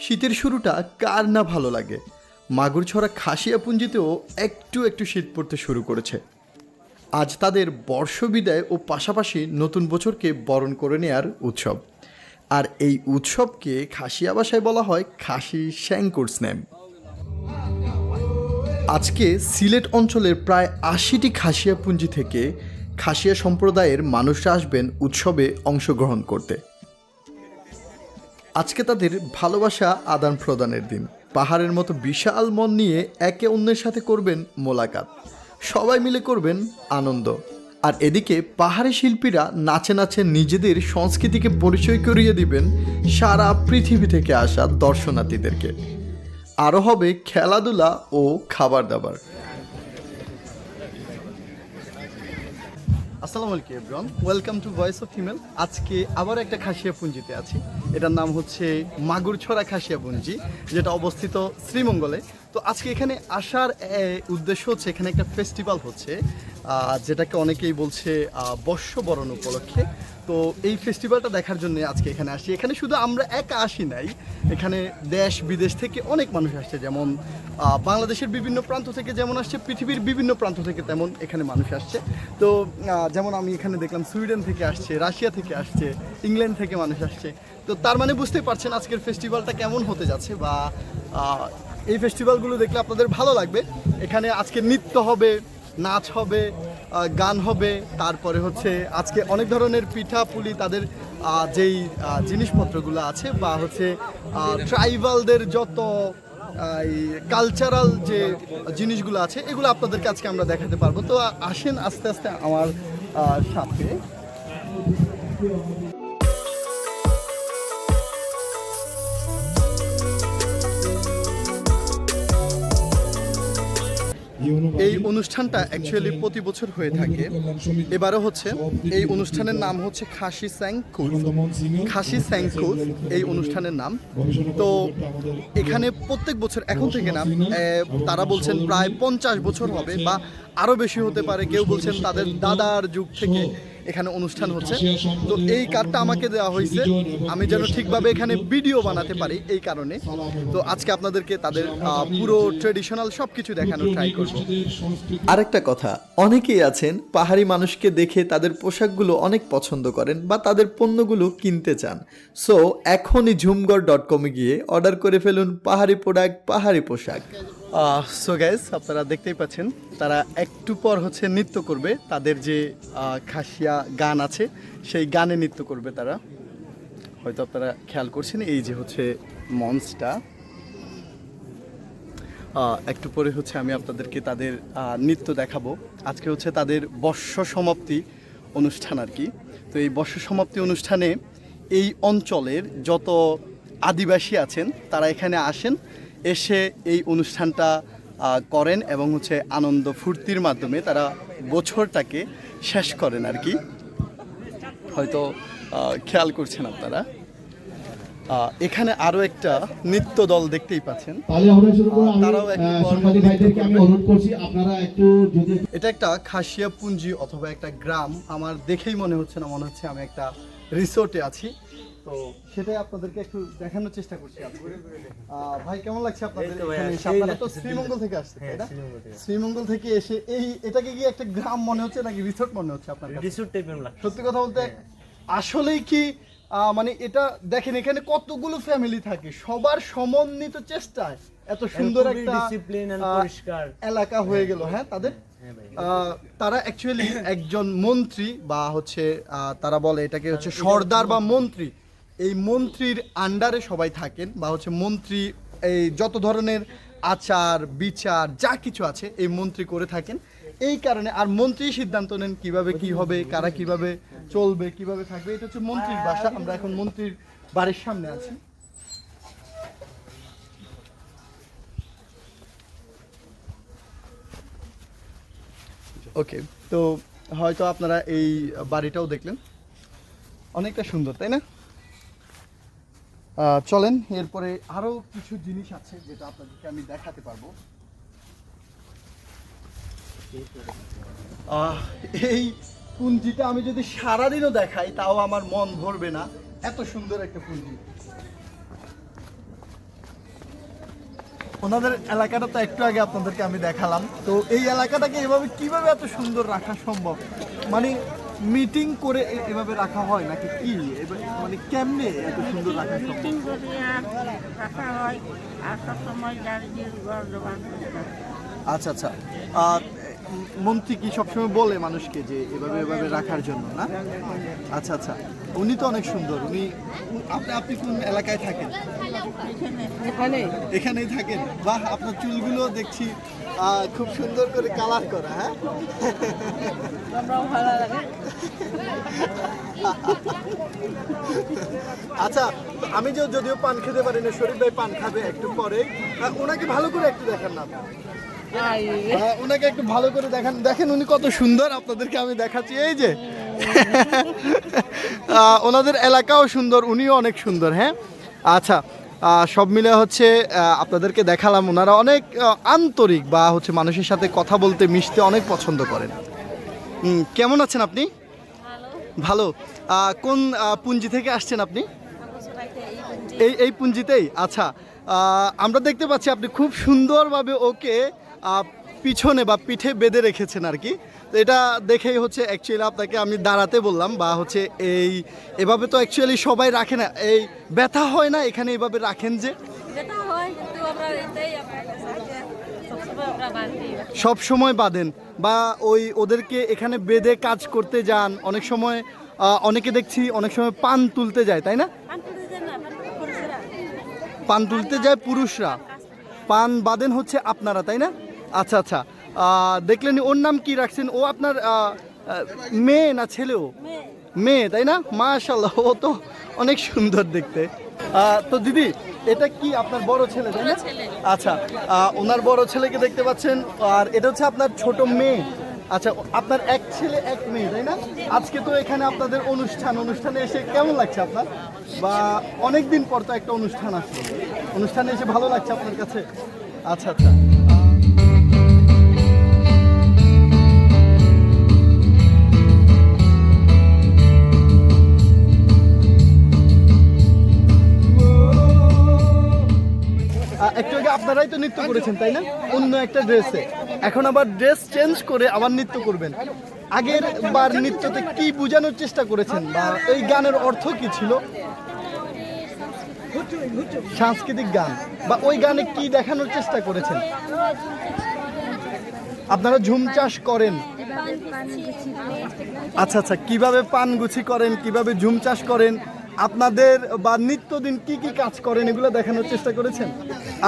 শীতের শুরুটা কার না ভালো লাগে? মাগুরছড়া খাসিয়াপুঞ্জিতেও একটু একটু শীত পড়তে শুরু করেছে। আজ তাদের বর্ষবিদায় ও পাশাপাশি নতুন বছরকে বরণ করে নেয়ার উৎসব। আর এই উৎসবকে খাসিয়া ভাষায় বলা হয় খাসি শ্যাঙ্কুর স্ন্যাম আজকে সিলেট অঞ্চলের প্রায় আশিটি খাসিয়াপুঞ্জি থেকে খাসিয়া সম্প্রদায়ের মানুষরা আসবেন উৎসবে অংশগ্রহণ করতে। আজকে তাদের ভালোবাসা আদান প্রদানের দিন। পাহাড়ের মতো বিশাল মন নিয়ে একে অন্যের সাথে করবেন মোলাকাত। সবাই মিলে করবেন আনন্দ। আর এদিকে পাহাড়ি শিল্পীরা নাচে নাচে নিজেদের সংস্কৃতিকে পরিচয় করিয়ে দিবেন সারা পৃথিবী থেকে আসা দর্শনার্থীদেরকে। আরও হবে খেলাধুলা ও খাবার দাবার। আসসালামু আলাইকুম everyone welcome to voice of female আজকে আবার একটা খাসিয়া পুঞ্জিতে আছি। এটার নাম হচ্ছে মাগুরছড়া খাসিয়া পুঞ্জি, যেটা অবস্থিত শ্রীমঙ্গলে। তো আজকে এখানে আসার উদ্দেশ্য হচ্ছে এখানে একটা ফেস্টিভ্যাল হচ্ছে। যেটাকে অনেকেই বলছে বর্ষবরণ উপলক্ষে। তো এই ফেস্টিভ্যালটা দেখার জন্য আজকে এখানে আসি। এখানে শুধু আমরা একা আসি নাই। এখানে দেশ, বিদেশ থেকে অনেক মানুষ আসছে। যেমন বাংলাদেশের বিভিন্ন প্রান্ত থেকে যেমন আসছে, পৃথিবীর বিভিন্ন প্রান্ত থেকে তেমন এখানে মানুষ আসছে। তো যেমন আমি এখানে দেখলাম, সুইডেন থেকে আসছে, রাশিয়া থেকে আসছে, ইংল্যান্ড থেকে মানুষ আসছে। তো তার মানে বুঝতেই পারছেন আজকের ফেস্টিভ্যালটা কেমন হতে যাচ্ছে বা এই ফেস্টিভ্যালগুলো দেখলে আপনাদের ভালো লাগবে। এখানে আজকে নৃত্য হবে নাচ হবে গান হবে, তারপরে হচ্ছে আজকে অনেক ধরনের পিঠা পুলি তাদের যেই জিনিসপত্রগুলো আছে বা হচ্ছে ট্রাইবালদের যত কালচারাল যে জিনিসগুলো আছে, এগুলো আপনাদেরকে আজকে আমরা দেখাতে পারব। তো আসেন আস্তে আস্তে আমার সাথে। এই অনুষ্ঠানটা অ্যাকচুয়ালি প্রতি বছর হয়ে থাকে। এবারও হচ্ছে, এই অনুষ্ঠানের নাম হচ্ছে খাসি স্যাংকুজ খাসি স্যাংকুজ এই অনুষ্ঠানের নাম। তো এখানে প্রত্যেক বছর, এখন থেকে না তারা বলছেন প্রায় পঞ্চাশ বছর হবে বা আরও বেশি হতে পারে। কেউ বলছেন তাদের দাদার যুগ থেকে এখানে অনুষ্ঠান হচ্ছে। তো এই কার্ডটা আমাকে দেওয়া হয়েছে। আমি যেন ঠিকভাবে এখানে ভিডিও বানাতে পারি এই কারণে। তো আজকে আপনাদেরকে তাদের পুরো ট্রেডিশনাল সব কিছু দেখানোর ট্রাই করব। আরেকটা কথা অনেকেই আছেন পাহাড়ি মানুষকে দেখে তাদের পোশাকগুলো অনেক পছন্দ করেন বা তাদের পণ্যগুলো কিনতে চান। সো এখনই ঝুমগড় ডট কমে গিয়ে অর্ডার করে ফেলুন পাহাড়ি প্রোডাক্ট পাহাড়ি পোশাক। সো গ্যাস আপনারা দেখতেই পাচ্ছেন, তারা একটু পর হচ্ছে নৃত্য করবে। তাদের যে খাসিয়া গান আছে, সেই গানে নৃত্য করবে তারা। হয়তো আপনারা খেয়াল করছেন, এই যে হচ্ছে মঞ্চটা। একটু পরে হচ্ছে আমি আপনাদেরকে তাদের নৃত্য দেখাবো। আজকে হচ্ছে তাদের বর্ষ সমাপ্তি অনুষ্ঠান আর কি। তো এই বর্ষ সমাপ্তি অনুষ্ঠানে এই অঞ্চলের যত আদিবাসী আছেন, তারা এখানে আসেন। এসে এই অনুষ্ঠানটা করেন এবং হচ্ছে আনন্দ ফুর্তির মাধ্যমে তারা বছরটাকে শেষ করেন আর কি। হয়তো খেয়াল করছেন আপনারা। এখানে আরও একটা নৃত্য দল দেখতেই পাচ্ছেন। তারাও এটা একটা খাসিয়া পুঞ্জি অথবা একটা গ্রাম আমার দেখেই মনে হচ্ছে না মনে হচ্ছে আমি একটা রিসোর্টে আছি। তো সেটাই আপনাদেরকে একটু দেখানোর চেষ্টা করছি ভাই কেমন লাগছে আপনাদের আপনারা তো শ্রীমঙ্গল থেকে আসছে তাই না? শ্রীমঙ্গল থেকে। এসে এই এটাকে কি একটা গ্রাম মনে হচ্ছে নাকি রিসোর্ট মনে হচ্ছে আপনার রিসোর্ট টাইপের লাগছে সত্যি কথা বলতে আসলেই কি মানে এটা দেখেন এখানে কতগুলো ফ্যামিলি থাকে সবার সমন্বিত চেষ্টায় এত সুন্দর একটা। এলাকা হয়ে গেল হ্যাঁ তাদের? হ্যাঁ আহ, তারা অ্যাকচুয়ালি একজন মন্ত্রী বা হচ্ছে আহ, তারা বলে এটাকে হচ্ছে সর্দার বা মন্ত্রী। এই মন্ত্রীর আন্ডারে সবাই থাকেন বা হচ্ছে মন্ত্রী এই যত ধরনের আচার, বিচার, যা কিছু আছে এই মন্ত্রী করে থাকেন। এই কারণে আর মন্ত্রী সিদ্ধান্ত নেন কীভাবে কি হবে, কারা কীভাবে চলবে, কীভাবে থাকবে, এটা হচ্ছে মন্ত্রীর বাসা আমরা এখন মন্ত্রীর বাড়ির সামনে আছি। ওকে তো হয়তো আপনারা এই বাড়িটাও দেখলেন। অনেকটা সুন্দর, তাই না? চলেন, এরপরে আরও কিছু জিনিস আছে যেটা আপনাদেরকে আমি দেখাতে পারব। এই পুঞ্জিটা আমি যদি সারাদিনও দেখাই, তাও আমার মন ভরবে না। এত সুন্দর একটা পুঞ্জি। ওনাদের এলাকাটা তো একটু আগে আপনাদেরকে আমি দেখালাম। তো এই এলাকাটাকে এভাবে কীভাবে এত সুন্দর রাখা সম্ভব? মানে মিটিং করে এভাবে রাখা হয় নাকি কি? মানে কেমনে এত সুন্দর রাখা মিটিং করে রাখা হয় আর সবসময়। আচ্ছা আচ্ছা। আর মন্ত্রী কি সবসময় বলে মানুষকে যে এভাবে এভাবে রাখার জন্য না? আচ্ছা আচ্ছা। উনি তো অনেক সুন্দর। উনি আপনি আপনি কোন এলাকায় থাকেন? এখানে। এখানেই থাকেন? বাহ আপনার চুলগুলো দেখছি খুব সুন্দর করে কালার করা হ্যাঁ? আচ্ছা আমি যে যদিও পান খেতে পারি না শরীফ ভাই পান খাবে একটু পরে ওনাকে ভালো করে একটু দেখান না। ওনাকে একটু ভালো করে দেখান। দেখেন উনি কত সুন্দর আপনাদেরকে আমি দেখাচ্ছি। এই যে। ওনাদের এলাকাও সুন্দর উনিও অনেক সুন্দর হ্যাঁ? আচ্ছা সব মিলে হচ্ছে আপনাদেরকে দেখালাম ওনারা অনেক আন্তরিক বা হচ্ছে মানুষের সাথে কথা বলতে মিশতে অনেক পছন্দ করেন। কেমন আছেন আপনি? ভালো। কোন পুঞ্জি থেকে আসছেন আপনি? এই এই পুঞ্জিতেই? আচ্ছা আমরা দেখতে পাচ্ছি আপনি খুব সুন্দরভাবে ওকে পিছনে বা পিঠে বেঁধে রেখেছেন আর কি। তো এটা দেখেই হচ্ছে অ্যাকচুয়ালি আপনাকে আমি দাঁড়াতে বললাম বা হচ্ছে এই এভাবে তো অ্যাকচুয়ালি সবাই রাখে না। এই ব্যথা হয় না এখানে এভাবে রাখেন যে। সব সময় বাঁধেন বা ওই ওদেরকে এখানে বেঁধে কাজ করতে যান। অনেক সময় অনেকে দেখছি অনেক সময় পান তুলতে যায় তাই না? পান তুলতে যায় পুরুষরা। পান বাঁধেন হচ্ছে আপনারা তাই না? আচ্ছা আচ্ছা। দেখলেন ওর নাম কি রাখছেন? ও আপনার মেয়ে না ছেলেও? মেয়ে। মেয়ে তাই না? মাশাল্লাহ ও তো অনেক সুন্দর দেখতে। তো দিদি এটা কি আপনার বড় ছেলে তাই না? আচ্ছা ওনার বড় ছেলেকে দেখতে পাচ্ছেন আর এটা হচ্ছে আপনার ছোট মেয়ে। আচ্ছা আপনার এক ছেলে এক মেয়ে তাই না? আজকে তো এখানে আপনাদের অনুষ্ঠান অনুষ্ঠানে এসে কেমন লাগছে আপনার? বা অনেক দিন পর তো একটা অনুষ্ঠান আসছে অনুষ্ঠানে এসে ভালো লাগছে আপনার কাছে? আচ্ছা আচ্ছা। একটু আগে আপনারাই তো নৃত্য করেছেন, তাই না? অন্য একটা ড্রেসে এখন আবার ড্রেস চেঞ্জ করে আবার নৃত্য করবেন। আগের বার নৃত্যতে কি বোঝানোর চেষ্টা করেছেন বা এই গানের অর্থ কি ছিল? সাংস্কৃতিক গান। বা ওই গানে কি দেখানোর চেষ্টা করেছেন? আপনারা ঝুম চাষ করেন। আচ্ছা আচ্ছা কীভাবে পান গুছি করেন, কীভাবে ঝুম চাষ করেন? আপনাদের বা নিত্যদিন কি কি কাজ করেন এগুলো দেখানোর চেষ্টা করেছেন?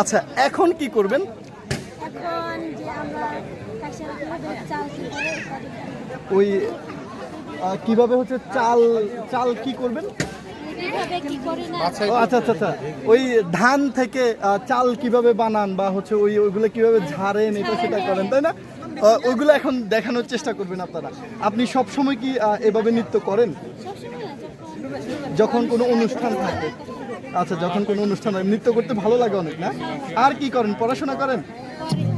আচ্ছা এখন কি করবেন? ওই কীভাবে হচ্ছে চাল চাল কি করবেন? আচ্ছা আচ্ছা আচ্ছা। ওই ধান থেকে চাল কীভাবে বানান বা হচ্ছে ওই ওইগুলো কীভাবে ঝাড়েন এটা সেটা করেন তাই না? ওইগুলো এখন দেখানোর চেষ্টা করবেন আপনারা। আপনি সব সময় কি এভাবে নৃত্য করেন? সবসময় যখন কোনো অনুষ্ঠান থাকে আচ্ছা যখন কোনো অনুষ্ঠান হয়, নৃত্য করতে ভালো লাগে অনেক, না? আর কি করেন? পড়াশোনা করেন?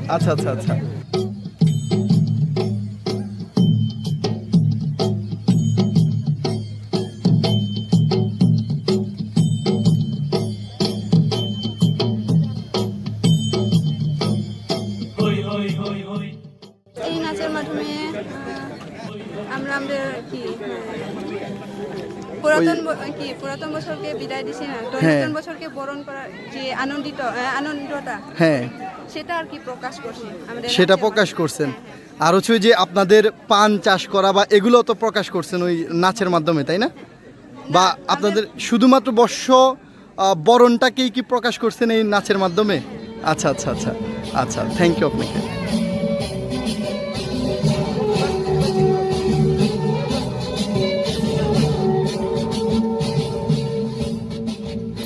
আচ্ছা আচ্ছা আচ্ছা। এই নাচের মাধ্যমে আমরা আমাদের কি পুরাতন কি পুরাতন বছরকে বিদায় দিছি না তো হ্যাঁ। নতুন বছরকে বরণ করার যে আনন্দিত আনন্দটা হ্যাঁ। সেটা আর কি প্রকাশ করছি আমাদের সেটা প্রকাশ করছেন। হ্যাঁ, আর হচ্ছে যে আপনাদের পান চাষ করা বা এগুলো তো প্রকাশ করছেন ওই নাচের মাধ্যমে তাই না? বা আপনাদের শুধুমাত্র বর্ষ বরণটাকেই কি প্রকাশ করছেন এই নাচের মাধ্যমে? আচ্ছা আচ্ছা আচ্ছা আচ্ছা থ্যাংক ইউ আপনাকে।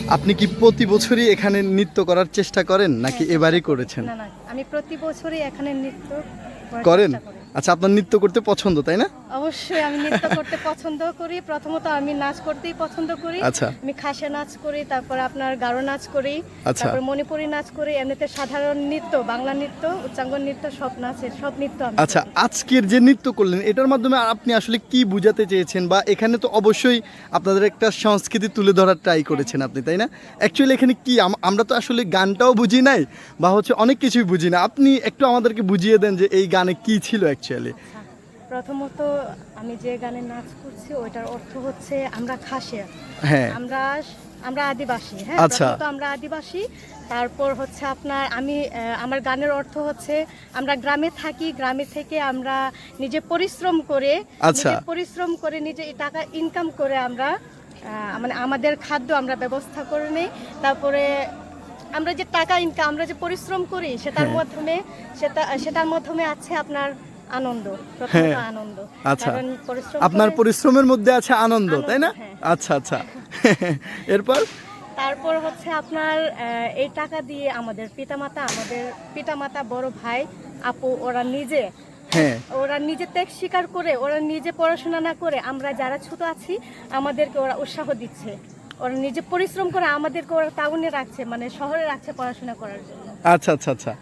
আপনি কি প্রতি বছরই এখানে নৃত্য করার চেষ্টা করেন নাকি এবারে করেছেন? না না আমি প্রতি বছরই এখানে নৃত্য করার করেন? চেষ্টা করি। আচ্ছা আপনার নৃত্য করতে পছন্দ তাই না? অবশ্যই আমি নৃত্য করতে পছন্দ করি। প্রথমত আমি নাচ করতেই পছন্দ করি। আচ্ছা। আমি খাসে নাচ করি তারপর আপনার গারো নাচ করি আচ্ছা। তারপর মণিপুরি নাচ করি এমনিতে সাধারণ নৃত্য বাংলা নৃত্য উচ্চাঙ্গ নৃত্য সব নাচের সব নৃত্য আমি আচ্ছা আজকের যে নৃত্য করলেন এটার মাধ্যমে আপনি আসলে কি বুঝাতে চেয়েছেন? বা এখানে তো অবশ্যই আপনাদের একটা সংস্কৃতি তুলে ধরার ট্রাই করেছেন আপনি তাই না? অ্যাকচুয়ালি এখানে কি আম- আমরা তো আসলে গানটাও বুঝি নাই বা হচ্ছে অনেক কিছুই বুঝি না। আপনি একটু আমাদেরকে বুঝিয়ে দেন যে এই গানে কি ছিল অ্যাকচুয়ালি প্রথমত আমি যে গানে নাচ করছি ওইটার অর্থ হচ্ছে আমরা খাসে হ্যাঁ আমরা আমরা আদিবাসী হ্যাঁ আচ্ছা। প্রথমত আমরা আদিবাসী তারপর হচ্ছে আপনার আমি আমার গানের অর্থ হচ্ছে আমরা গ্রামে থাকি গ্রামে থেকে আমরা নিজে পরিশ্রম করে আচ্ছা। পরিশ্রম করে নিজে টাকা ইনকাম করে আমরা মানে আমাদের খাদ্য আমরা ব্যবস্থা করে নিই তারপরে আমরা যে টাকা ইনকাম আমরা যে পরিশ্রম করি সেটার হ্যাঁ। মাধ্যমে সেটা সেটার মাধ্যমে আছে আপনার আনন্দ হ্যাঁ। আনন্দ। আচ্ছা। আপনার পরিশ্রমের মধ্যে আছে আনন্দ তাই না? হ্যাঁ। আচ্ছা আচ্ছা। এরপর? তারপর হচ্ছে আপনার এই টাকা দিয়ে আমাদের পিতামাতা আমাদের পিতামাতা বড় ভাই আপু ওরা নিজে হ্যাঁ। ওরা নিজে ত্যাগ স্বীকার করে ওরা নিজে পড়াশোনা না করে আমরা যারা ছোট আছি আমাদেরকে ওরা উৎসাহ দিচ্ছে। ওরা নিজে পরিশ্রম করে আমাদেরকে ওরা টাউনে রাখছে মানে শহরে রাখছে পড়াশোনা করার জন্য। আচ্ছা আচ্ছা আচ্ছা।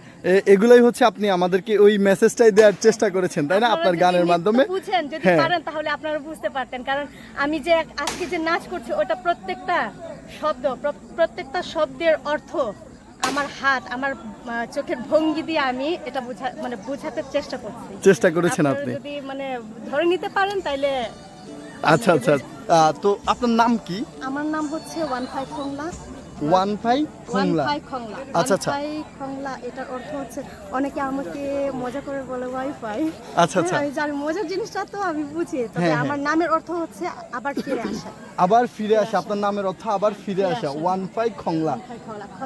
এগুলোই হচ্ছে আপনি আমাদেরকে ওই মেসেজটাই দেওয়ার চেষ্টা করেছেন তাই না? আপনার গানের মাধ্যমে? বুঝেন যদি হ্যাঁ। পারেন তাহলে আপনারা বুঝতে পারতেন। কারণ আমি যে আজকে যে নাচ করছি ওটা প্রত্যেকটা শব্দ প্রত্যেকটা শব্দের অর্থ আমার হাত আমার চোখের ভঙ্গি দিয়ে আমি এটা বুঝা মানে বোঝাতে চেষ্টা করছি। চেষ্টা করেছেন আপনি। যদি মানে ধরে নিতে পারেন তাইলে আচ্ছা আচ্ছা আহ, তো আপনার নাম কি? আমার নাম হচ্ছে one five one five Khungla. আচ্ছা, আচ্ছা। খংলা এটার অর্থ হচ্ছে অনেকে আমাকে মজা করে বলে ওয়াইফাই। আচ্ছা, আচ্ছা। আমি জানি মজার জিনিসটা তো আমি বুঝি তবে হ্যাঁ, হ্যাঁ। আমার নামের অর্থ হচ্ছে আবার ফিরে আসা। আবার ফিরে আসা আপনার নামের অর্থ আবার ফিরে আসা ওয়ান ফাই খংলা।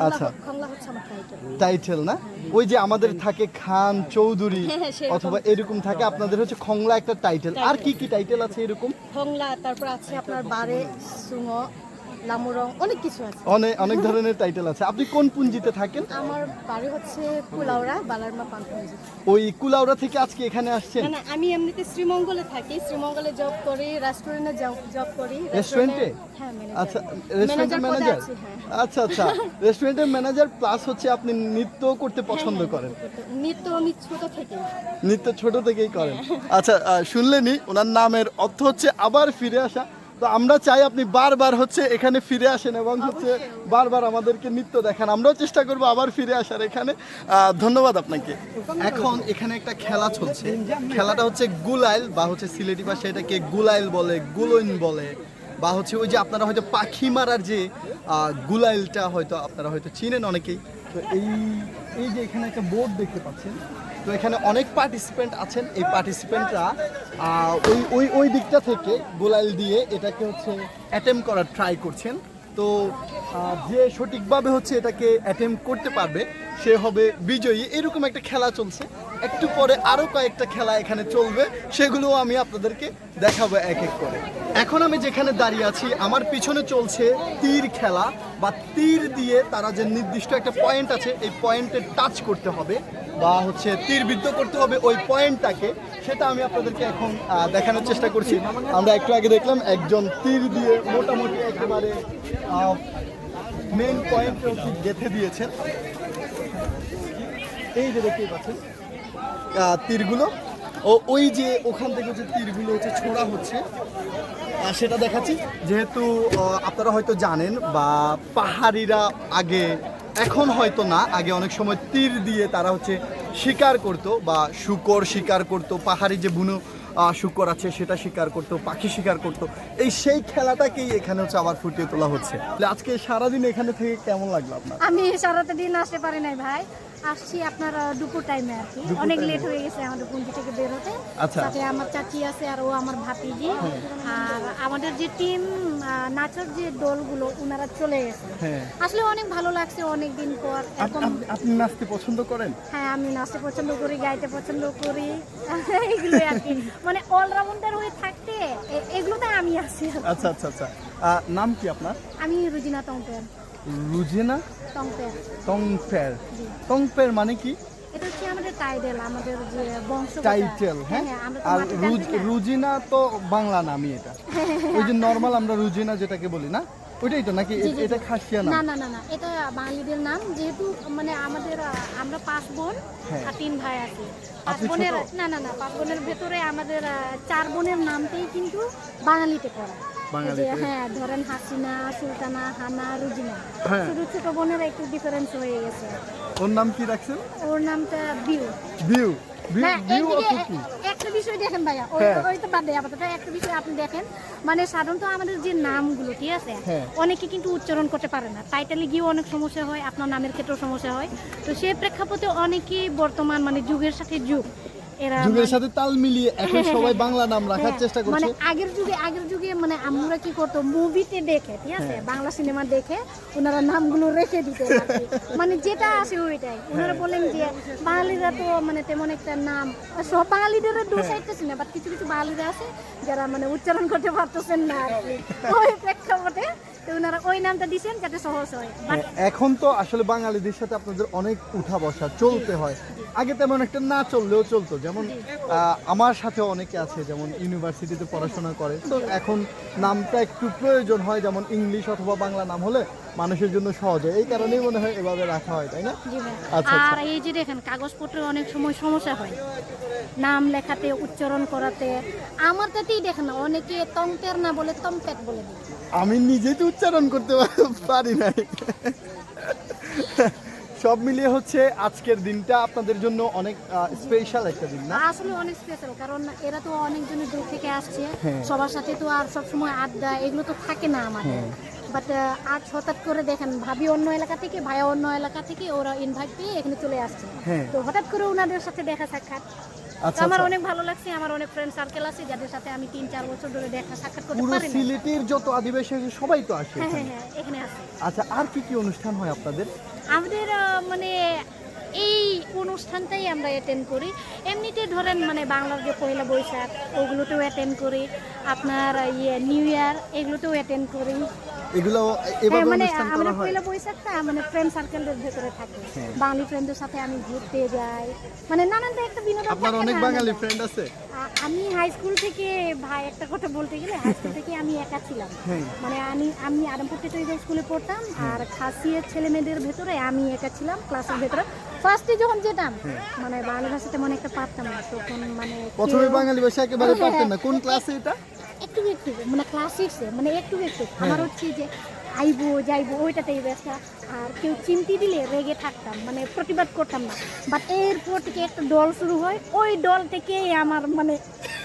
আচ্ছা। খংলা হচ্ছে আমার টাইটেল টাইটেল না? ওই যে আমাদের থাকে খান চৌধুরী হ্যাঁ, হ্যাঁ। অথবা এরকম থাকে আপনাদের হচ্ছে খংলা একটা টাইটেল আর কি কি টাইটেল আছে এরকম? খংলা তারপর আছে আপনার বারে সুঙো লামুরং অনেক কিছু আছে। অনেক অনেক ধরনের টাইটেল আছে। আপনি কোন পুঞ্জিতে থাকেন? আমার বাড়ি হচ্ছে কুলাউড়া বালারমা পানপুঞ্জি ওই কুলাউড়া থেকে আজকে এখানে আসছেন? না না আমি এমনিতে শ্রীমঙ্গলে থাকি। শ্রীমঙ্গলে জব করি রেস্টুরেন্টে জব করি। রেস্টুরেন্টে হ্যাঁ আচ্ছা রেস্টুরেন্টের ম্যানেজার হ্যাঁ। আচ্ছা আচ্ছা। রেস্টুরেন্টের ম্যানেজার প্লাস হচ্ছে আপনি নৃত্য করতে পছন্দ করেন। নৃত্য আমি ছোট থেকে। নৃত্য ছোট থেকেই করেন। আচ্ছা আহ, শুনলেনই ওনার নামের অর্থ হচ্ছে আবার ফিরে আসা। তো আমরা চাই আপনি বারবার হচ্ছে এখানে ফিরে আসেন এবং হচ্ছে বারবার আমাদেরকে নৃত্য দেখান। আমরাও চেষ্টা করব আবার ফিরে আসার এখানে। ধন্যবাদ আপনাকে। এখন এখানে একটা খেলা চলছে। খেলাটা হচ্ছে গুলাইল বা হচ্ছে সিলেটি ভাষায় এটাকে গুলাইল বলে গুলইন বলে। বা হচ্ছে ওই যে আপনারা হয়তো পাখি মারার যে গুলাইলটা হয়তো আপনারা হয়তো চিনেন অনেকেই। তো এই এই যে এখানে একটা বোর্ড দেখতে পাচ্ছেন, তো এখানে অনেক পার্টিসিপেন্ট আছেন। এই পার্টিসিপেন্টরা ওই ওই ওই দিকটা থেকে গোলাইল দিয়ে এটাকে হচ্ছে অ্যাটেম্প করার ট্রাই করছেন। তো যে সঠিকভাবে হচ্ছে এটাকে অ্যাটেম্প করতে পারবে, সে হবে বিজয়ী। এরকম একটা খেলা চলছে। একটু পরে আরও কয়েকটা খেলা এখানে চলবে সেগুলো আমি আপনাদেরকে দেখাবো এক এক করে। এখন আমি যেখানে দাঁড়িয়ে আছি, আমার পিছনে চলছে তীর খেলা, বা তীর দিয়ে তারা যে নির্দিষ্ট একটা পয়েন্ট আছে, এই পয়েন্টে টাচ করতে হবে, বা হচ্ছে তীর বিদ্ধ করতে হবে, ওই পয়েন্টটাকে সেটা আমি আপনাদেরকে এখন দেখানোর চেষ্টা করছি। আমরা একটু আগে দেখলাম একজন তীর দিয়ে মোটামুটি একেবারে মেন পয়েন্টে গেঁথে দিয়েছেন। এই যে দেখতেই পাচ্ছেন তীরগুলো। ও, ওই যে ওখান থেকে যে তীরগুলো হচ্ছে ছোড়া হচ্ছে সেটা দেখাচ্ছি। যেহেতু আপনারা হয়তো জানেন বা পাহাড়িরা আগে, এখন হয়তো না, আগে অনেক সময় তীর দিয়ে তারা হচ্ছে শিকার করত বা শুকর শিকার করত, পাহাড়ি যে বুনো শুকর আছে সেটা শিকার করতো, পাখি শিকার করতো। এই সেই খেলাটাকেই এখানে হচ্ছে আবার ফুটিয়ে তোলা হচ্ছে। আজকে সারাদিন এখানে থেকে কেমন লাগল আপনার? আমি সারাটা দিন আসতে পারি নাই ভাই। আসছি আপনার দুপুর টাইমে আর কি। অনেক লেট হয়ে গেছে আমাদের পুঞ্জি থেকে বের হতে আচ্ছা। সাথে আমার চাচি আছে আর ও আমার ভাতিজি। আর আমাদের যে টিম নাচের যে দলগুলো ওনারা চলে গেছে। হ্যাঁ। আসলে অনেক ভালো লাগছে অনেক দিন পর। এখন আপনি নাচতে পছন্দ করেন? হ্যাঁ আমি নাচতে পছন্দ করি গাইতে পছন্দ করি। এগুলো আর কি। মানে অলরাউন্ডার হয়ে থাকতে এগুলোতে আমি আছি। আচ্ছা আচ্ছা আচ্ছা। নাম কি আপনার? আমি রুজিনা টংপের লুজেনা টংপের টংপের মানে কি? এটা হচ্ছে আমাদের টাইটেল আমাদের যে বংশ টাইটেল হ্যাঁ? আর মাটির রুজ- রাঁধুনি না। রুজিনা তো বাংলা নামই এটা। ওই যে নর্মাল আমরা রুজিনা যেটাকে বলি না? ওইটাই তো নাকি এটা। খাসিয়া না না না না এটা বাঙালিদের নাম। যেহেতু মানে আমাদের আমরা পাঁচ বোন হ্যাঁ। আর তিন ভাই আছি। পাঁচ বোনের না না না পাঁচ বোনের ভেতরে আমাদের চার বোনের নামটাই কিন্তু বাঙালিতে পড়া। বাঙালিতে? হ্যাঁ ধরেন হাসিনা সুলতানা হানা রুজিনা হ্যাঁ। ছোট বোনের একটু ডিফারেন্স হয়ে গেছে ওর নাম কি রাখছেন ওর নামটা বিউ এ- একটা বিষয় দেখেন ভাইয়া ওই হ্যাঁ। তো বাদ দেয় আপাতত একটা বিষয় আপনি দেখেন মানে সাধারণত আমাদের যে নামগুলো ঠিক আছে। অনেকে কিন্তু উচ্চারণ করতে পারে না টাইটেলে গিয়েও অনেক সমস্যা হয় আপনার নামের ক্ষেত্রেও সমস্যা হয় তো সেই প্রেক্ষাপটে অনেকেই বর্তমান মানে যুগের সাথে যুগ এরা যুগের মানে- সাথে তাল মিলিয়ে এখন সবাই বাংলা নাম রাখার হ্যাঁ, চেষ্টা মানে আগের যুগে আগের যুগে মানে আমরা কি করতো মুভিতে দেখে ঠিক আছে হ্যাঁ। বাংলা সিনেমা দেখে ওনারা নামগুলো রেখে দিতে মানে যেটা আসে ওইটাই ওনারা হ্যাঁ। বলেন যে বাঙালিরা তো মানে তেমন একটা নাম সব বাঙালিদের। দোষ আইতেছি না বাট কিছু কিছু বাঙালিরা আছে যারা মানে উচ্চারণ করতে পারতেছেন না আর কি ওই প্রেক্ষাপটে তো ওনারা ওই নামটা দিছেন যাতে সহজ হয়। এখন তো আসলে বাঙালিদের সাথে আপনাদের অনেক উঠা বসা চলতে হয়। আগে তেমন একটা না চললেও চলতো। যেমন আহ, আমার সাথে অনেকে আছে যেমন ইউনিভার্সিটিতে পড়াশোনা করে। তো এখন নামটা একটু প্রয়োজন হয় যেমন ইংলিশ অথবা বাংলা নাম হলে মানুষের জন্য সহজ হয়। এই কারণেই মনে হয় এভাবে রাখা হয় তাই না। আচ্ছা, আচ্ছা। আর এই যে দেখেন কাগজপত্রে অনেক সময় সমস্যা হয়। নাম লেখাতে উচ্চারণ করাতে। আমার তাতেই দেখেন অনেকে তংটের না বলে তমপেট বলে দিই আমি নিজেই তো উচ্চারণ করতে পারি নাই। সব মিলিয়ে হচ্ছে আজকের দিনটা আপনাদের জন্য অনেক স্পেশাল একটা দিন না? আসলে অনেক স্পেশাল কারণ এরা তো অনেকজনের দূর থেকে আসছে। হ্যাঁ। সবার সাথে তো আর সব সময় আড্ডা এগুলো তো থাকে না আমাদের। বাট আজ হঠাৎ করে দেখেন ভাবি অন্য এলাকা থেকে ভাইয়া অন্য এলাকা থেকে ওরা ইনভাইট পেয়ে এখানে চলে আসছে। হ্যাঁ। তো হঠাৎ করে ওনাদের সাথে দেখা সাক্ষাৎ। আচ্ছা আমার আচ্ছা। অনেক ভালো লাগছে আমার অনেক ফ্রেন্ড সার্কেল আছে যাদের সাথে আমি তিন চার বছর ধরে দেখা সাক্ষাৎ করতে পারি সিলেটের যত আদিবাসী আছে সবাই তো আসে হ্যাঁ হ্যাঁ হ্যাঁ এখানে আছে আচ্ছা আর কি কি অনুষ্ঠান হয় আপনাদের? আমাদের মানে এই অনুষ্ঠানটাই আমরা অ্যাটেন্ড করি। এমনিতে ধরেন মানে বাংলার যে পয়লা বৈশাখ ওগুলোতেও অ্যাটেন্ড করি। আপনার ইয়ে নিউ ইয়ার এগুলোতেও অ্যাটেন্ড করি। এগুলো হ্যাঁ এভাবে মানে আমরা পয়লা বৈশাখটা মানে ফ্রেন্ড সার্কেলের ভেতরে থাকে। হ্যাঁ। বাঙালি সাথে আমি ঘুরতে যাই। মানে নানান একটা বিনোদন আপনার অনেক বাঙালি ফ্রেন্ড আছে। আমি হাই স্কুল থেকে ভাই একটা কথা বলতে গেলে হাই স্কুল থেকে আমি একা ছিলাম। হ্যাঁ। মানে আমি আমি আরামপুর স্কুলে পড়তাম আর খাসিয়ের ছেলে মেয়েদের ভেতরে আমি একা ছিলাম ক্লাসের ভেতরে। ফার্স্টে যখন যেতাম মানে বাংলা ভাষা তেমন একটা পারতাম না তখন মানে প্রথমে বাঙালি ভাষা একেবারে পারতেন না। কোন ক্লাসে এটা? একটু একটু মানে ক্লাসিক্সে মানে একটু একটু। হ্যাঁ। আমার হচ্ছে যে আইবো যাইবো ওইটাতেই ব্যস্ত। আর কেউ চিনতে দিলে রেগে থাকতাম মানে প্রতিবাদ করতাম না। বাট এরপর থেকে একটা দল শুরু হয় ওই দল থেকেই আমার মানে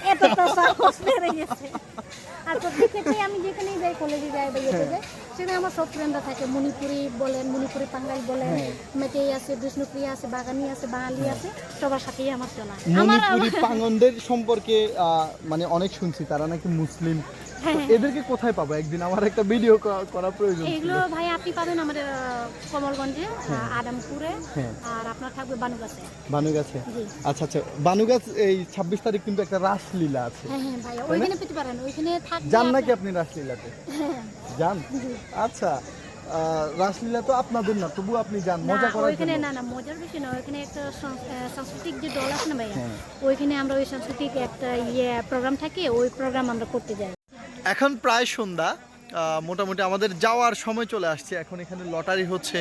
এতটা সাহস বেড়ে গেছে। আর প্রত্যেক ক্ষেত্রেই আমি যেখানেই যাই কলেজে যাই বা ইয়েতে যাই সেখানে আমার সব ফ্রেন্ডরা থাকে। মণিপুরি বলেন মণিপুরি বাঙালি বলেন মেটেই আছে বিষ্ণুপ্রিয়া আছে বাগানি আছে বাঙালি আছে সবার সাথেই আমার চলা আমার মণিপুরি পাঙ্গনদের সম্পর্কে আহ, মানে অনেক শুনছি। তারা নাকি মুসলিম। এদেরকে কোথায় পাবো? একদিন আমার একটা ভিডিও করা প্রয়োজন এগুলো ভাই আপনি পাবেন আমাদের কমলগঞ্জে আদমপুরে হ্যাঁ। আর আপনার থাকবে বানুগাছে। বানুগাছে? আচ্ছা আচ্ছা। বানুগাছ এই ছাব্বিশ তারিখ কিন্তু একটা রাসলীলা আছে। হ্যাঁ হ্যাঁ ভাই ওইখানে পেতে পারেন ওইখানে থাকবে যান নাকি আপনি রাসলীলাতে? হ্যাঁ, যান। আচ্ছা রাসলীলা তো আপনাদের না তবু আপনি যান মজা করার ওইখানে না না মজার বিষয় না ওইখানে একটা সাংস্কৃতিক যে দল আছে না ভাইয়া হ্যাঁ। ওইখানে আমরা ওই সাংস্কৃতিক একটা ইয়ে প্রোগ্রাম থাকে ওই প্রোগ্রাম আমরা করতে যাই। এখন প্রায় সন্ধ্যা মোটামুটি আমাদের যাওয়ার সময় চলে আসছে। এখন এখানে লটারি হচ্ছে,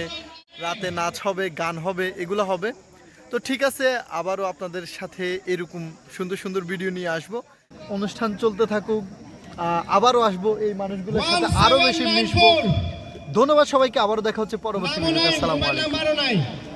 রাতে নাচ হবে, গান হবে, এগুলো হবে। তো ঠিক আছে, আবারও আপনাদের সাথে এরকম সুন্দর সুন্দর ভিডিও নিয়ে আসব। অনুষ্ঠান চলতে থাকুক আবারও আসব, এই মানুষগুলোর সাথে আরও বেশি মিশবো। ধন্যবাদ সবাইকে, আবারও দেখা হচ্ছে পরবর্তী আসসালামু আলাইকুম।